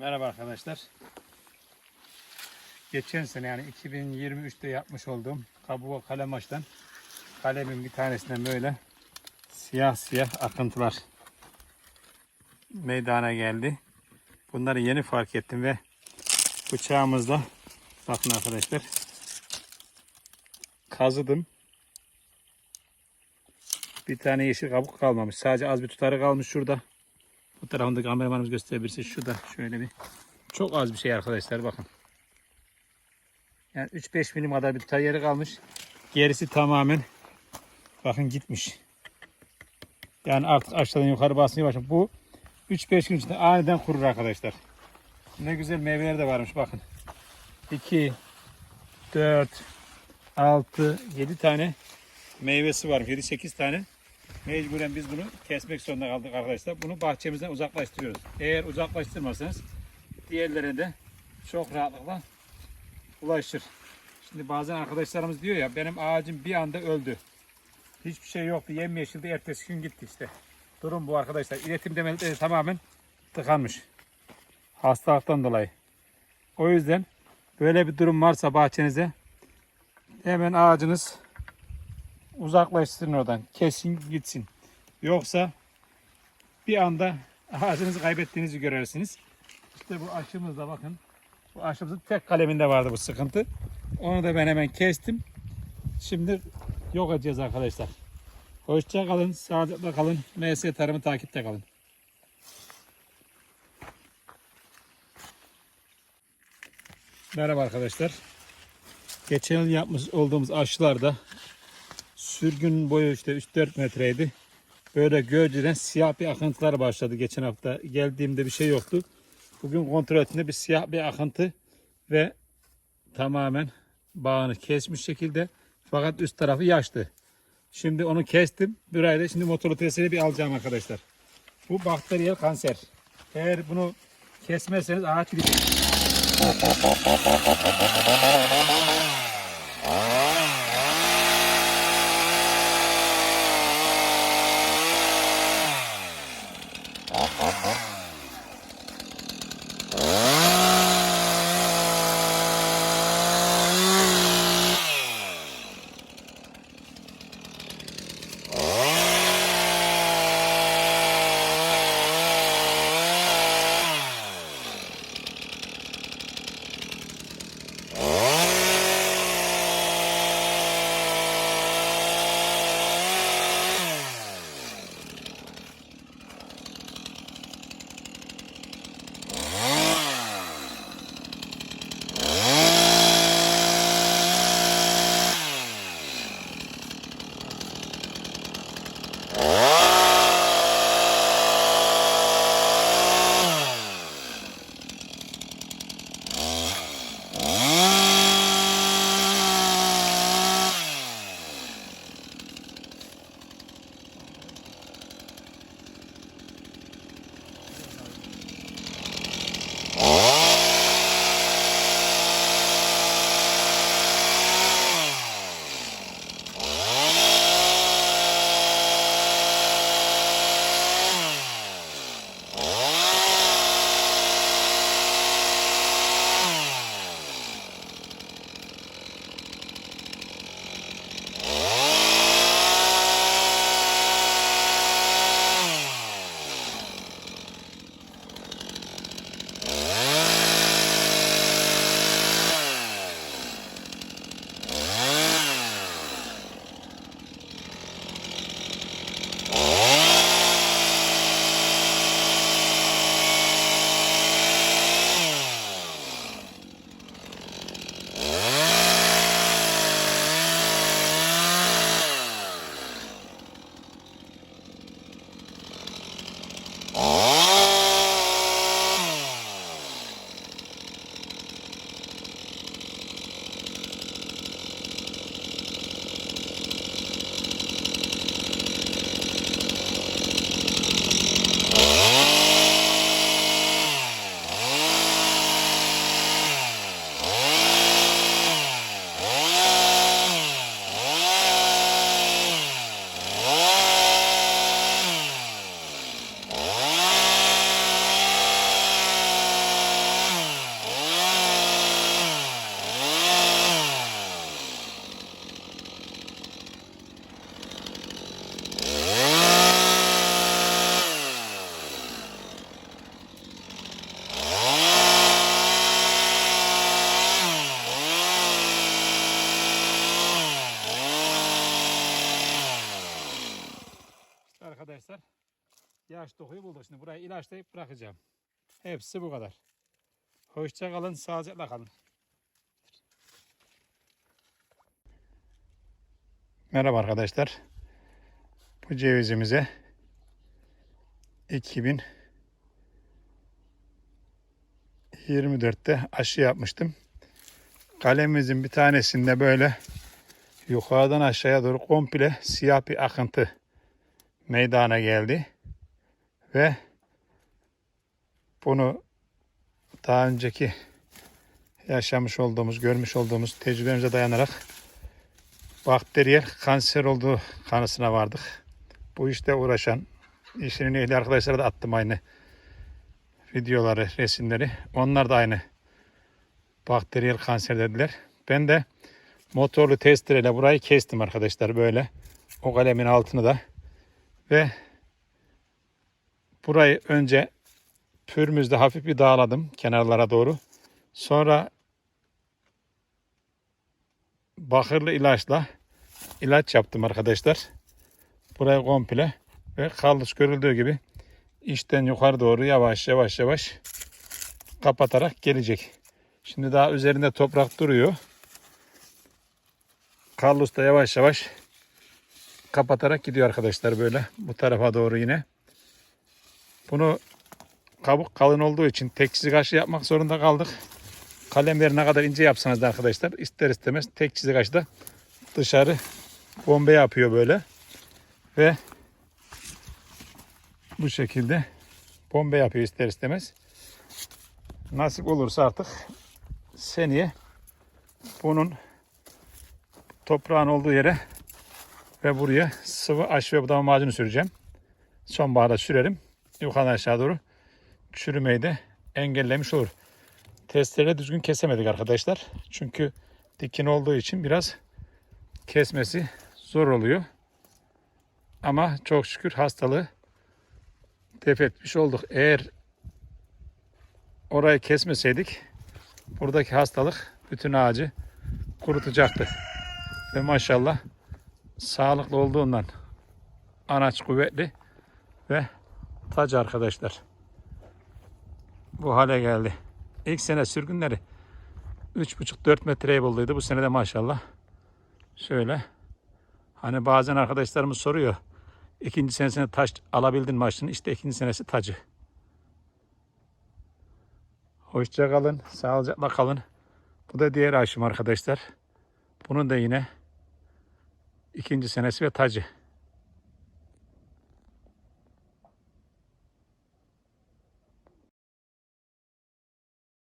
Merhaba arkadaşlar. Geçen sene yani 2023'te yapmış olduğum kabuğa kalem açtan kalemin bir tanesinden böyle siyah siyah akıntılar meydana geldi. Bunları yeni fark ettim ve bıçağımızla bakın arkadaşlar kazıdım. Bir tane yeşil kabuk kalmamış. Sadece az bir tutarı kalmış şurada. Bu tarafında kameramanımız gösterebilirse şurada şöyle bir çok az bir şey arkadaşlar bakın. Yani 3-5 milim kadar bir yeri kalmış. Gerisi tamamen bakın gitmiş. Yani artık aşağıdan yukarı basmaya başladı. Bu 3-5 gün içinde aniden kurur arkadaşlar. Ne güzel meyveler de varmış bakın. 2 4 6 7 tane meyvesi varmış. 7-8 tane. Mecburen biz bunu kesmek zorunda kaldık arkadaşlar. Bunu bahçemizden uzaklaştırıyoruz. Eğer uzaklaştırmazsanız diğerlerine de çok rahatlıkla ulaşır. Şimdi bazen arkadaşlarımız diyor ya benim ağacım bir anda öldü. Hiçbir şey yoktu. Yemyeşildi. Ertesi gün gitti işte. Durum bu arkadaşlar. İletim demeleri tamamen tıkanmış. Hastalıktan dolayı. O yüzden böyle bir durum varsa bahçenize hemen ağacınız uzaklaştırın oradan. Kesin gitsin. Yoksa bir anda ağacınızı kaybettiğinizi görersiniz. İşte bu aşımızda bakın. Bu aşımızın tek kaleminde vardı bu sıkıntı. Onu da ben hemen kestim. Şimdi yok edeceğiz arkadaşlar. Hoşça kalın, sağlıcakla kalın. MS tarımı takipte kalın. Merhaba arkadaşlar. Geçen yıl yapmış olduğumuz aşılarda sürgün boyu işte 3-4 metreydi. Böyle gövdeden siyah bir akıntılar başladı geçen hafta. Geldiğimde bir şey yoktu. Bugün kontrol ettiğimde bir siyah bir akıntı ve tamamen bağını kesmiş şekilde fakat üst tarafı yaştı. Şimdi onu kestim. Bir ayda şimdi motorlu testini bir alacağım arkadaşlar. Bu bakteriyel kanser. Eğer bunu kesmezseniz ağaç gidecek. İlaç dokuyu bulduk. Şimdi burayı ilaçlayıp bırakacağım. Hepsi bu kadar. Hoşça kalın, sağlıcakla kalın. Merhaba arkadaşlar. Bu cevizimize 2024'te aşı yapmıştım. Kalemimizin bir tanesinde böyle yukarıdan aşağıya doğru komple siyah bir akıntı meydana geldi. Ve bunu daha önceki yaşamış olduğumuz, görmüş olduğumuz tecrübemize dayanarak bakteriyel kanser olduğu kanısına vardık. Bu işte uğraşan işinin ehli arkadaşlara da attım aynı videoları, resimleri. Onlar da aynı bakteriyel kanser dediler. Ben de motorlu testereyle burayı kestim arkadaşlar böyle. O kalemin altını da ve burayı önce pürmüzde hafif bir dağladım kenarlara doğru. Sonra bakırlı ilaçla ilaç yaptım arkadaşlar. Burayı komple ve kallus görüldüğü gibi içten yukarı doğru yavaş yavaş yavaş kapatarak gelecek. Şimdi daha üzerinde toprak duruyor. Kallus da yavaş yavaş kapatarak gidiyor arkadaşlar böyle bu tarafa doğru yine. Bunu kabuk kalın olduğu için tek çizik aşı yapmak zorunda kaldık. Kalemleri ne kadar ince yapsanız da arkadaşlar ister istemez tek çizik aşıda dışarı bombe yapıyor böyle. Ve bu şekilde bombe yapıyor ister istemez. Nasip olursa artık seneye bunun toprağın olduğu yere ve buraya sıvı aş ve budama macunu süreceğim. Sonbaharda sürerim. Yukarıdan aşağı doğru çürümeyi de engellemiş olur. Testereyle düzgün kesemedik arkadaşlar. Çünkü dikin olduğu için biraz kesmesi zor oluyor. Ama çok şükür hastalığı def etmiş olduk. Eğer orayı kesmeseydik buradaki hastalık bütün ağacı kurutacaktı. Ve maşallah sağlıklı olduğundan anaç kuvvetli ve tac arkadaşlar. Bu hale geldi. İlk sene sürgünleri 3,5-4 metreye bulduydu. Bu sene de maşallah şöyle hani bazen arkadaşlarımız soruyor ikinci senesine taş alabildin mi aşını? İşte ikinci senesi tacı. Hoşça kalın, sağlıcakla kalın. Bu da diğer aşım arkadaşlar. Bunun da yine ikinci senesi ve tacı.